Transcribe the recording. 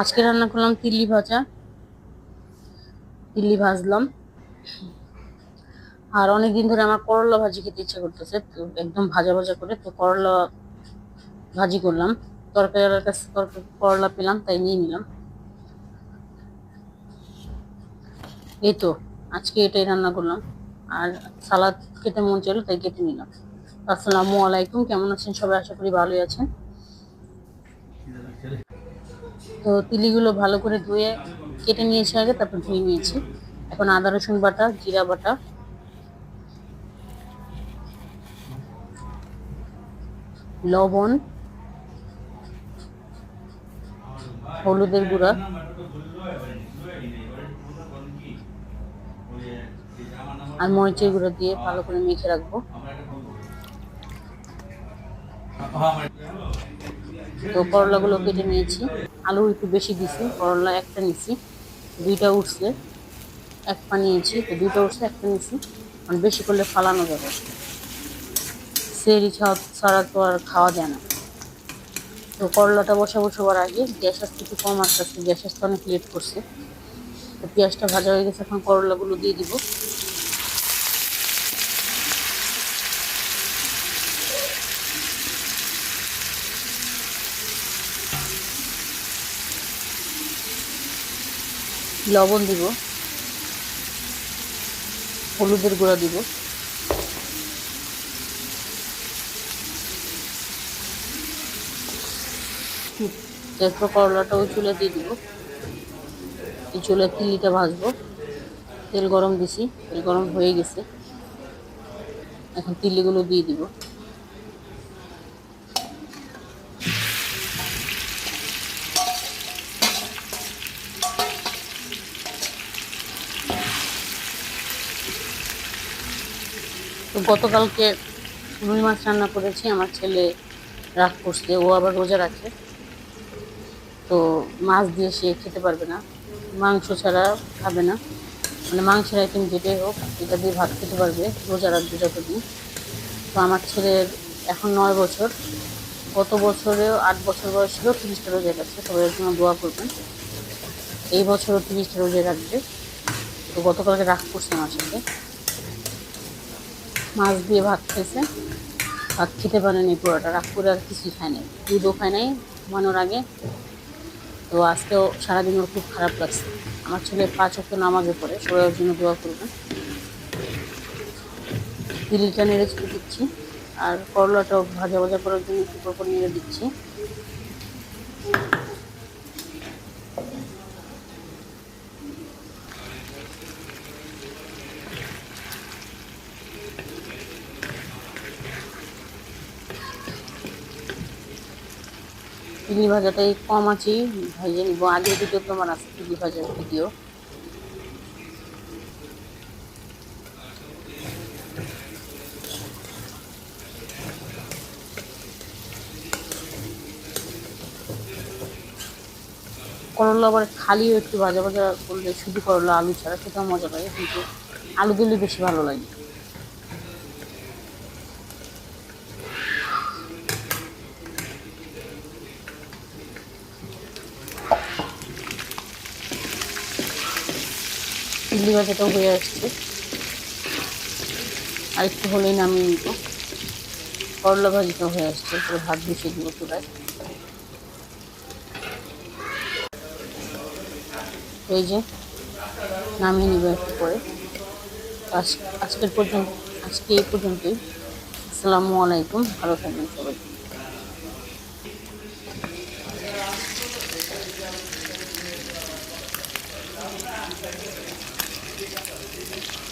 আজকে রান্না করলাম তিল্লি ভাজা। তিল্লি ভাজলাম। আর অনেকদিন ধরে আমার করলা ভাজি খেতে ইচ্ছা করতেছে, তো একদম ভাজা ভাজা করে তো করলা ভাজি করলাম। তরকারির কাছে তরকারি, করলা পেলাম, তাই নিয়ে নিলাম। এই তো, আজকে এটাই রান্না করলাম। আর সালাদ খেতে মন চাইলো, তাই কেটে নিলাম। আসসালামু আলাইকুম, কেমন আছেন? সবাই আশা করি ভালোই আছেন। তো তিলিগুলো ভালো করে ধুয়ে কেটে নিয়েছি আগে, তারপর ধুয়ে নিয়েছি। এখন আদা, রসুন বাটা, জিরা বাটা। লবণ, হলুদের গুঁড়া। আর মরিচের গুঁড়ো দিয়ে ভালো করে মেখে রাখব। তো করলাগুলো কেটে নিয়েছি। আলু একটু বেশি দিছি, করলা একটা নিছি, দুইটা উঠছে, এক পা নিয়েছি, তো দুইটা উঠছে, একটা নিছি মানে বেশি করলে ফালানো যাবে। সেরি ছাড়া তো আর খাওয়া যায় না। তো করলাটা বসা বসাবার আগে গ্যাস আসতে একটু কম আসতে আসতে গ্যাস আসতে অনেক লেট করছে। তো পেঁয়াজটা ভাজা হয়ে গেছে, এখন করলাগুলো দিয়ে দিব। লবণ দিব। হলুদের গুঁড়া দিব। এরপর করলাটা ওই চুলে দিয়ে দিব। এই চুলে তিলিটা ভাজবো। তেল গরম দিছি, তেল গরম হয়ে গেছে। এখন তিলিগুলো দিয়ে দিব। তো গতকালকে রুই মাছ রান্না করেছি, আমার ছেলে রাগ করছে, ও আবার রোজা রাখে। তো মাছ দিয়ে সে খেতে পারবে না, মাংস ছাড়া খাবে না। মানে মাংসের আইটেম যেটাই হোক, এটা দিয়ে ভাত খেতে পারবে, রোজা রাখবে যতদিন। তো আমার ছেলের এখন নয় বছর, গত বছরেও আট বছর বয়সেও তিরিশটা রোজা রাখছে, সবাই জন্য দোয়া করবেন। এই বছরও তিরিশটা রোজা রাখবে। তো গতকালকে রাগ করছে আমার সাথে মাছ দিয়ে ভাত খেয়েছে ভাত খেতে পারেনি পুরোটা রাগ করে আর কিছুই খায় নাই। দুধও খায় নাই, ঘুমানোর আগে। তো আজকেও সারাদিন ওর খুব খারাপ লাগছে। আমার ছেলে পাঁচ অক্ট নামাজে পড়ে, সবাই ওর জন্য দোয়া করবেন তিলটা নেড়ে ছুটে দিচ্ছি, আর করলাটাও ভাজা ভাজা করার জন্য একটু পরপর নেড়ে দিচ্ছি। চিংড়ি ভাজাটাই কম আছি, ভেজে নিব। আগে ভিডিও তোমার আছে চিংড়ি ভাজার ভিডিও করলা আবার খালিও একটু ভাজা ভাজা করলে শুধু করলা, আলু ছাড়া, সেটাও মজা লাগে, কিন্তু আলু দিলে বেশি ভালো লাগে। ইডলি ভাজাটাও হয়ে আসছে। আর একটু হলেই নামিয়ে নিব। করলা ভাজিটাও হয়ে আসছে, পুরো ভাত বসিয়ে দিব চুলায় এই যে, নামিয়ে নিব একটু পরে। আজ- আজকের পর্যন্ত আজকে এই পর্যন্তই। আসসালামু আলাইকুম, ভালো থাকবেন সবাই। Amen.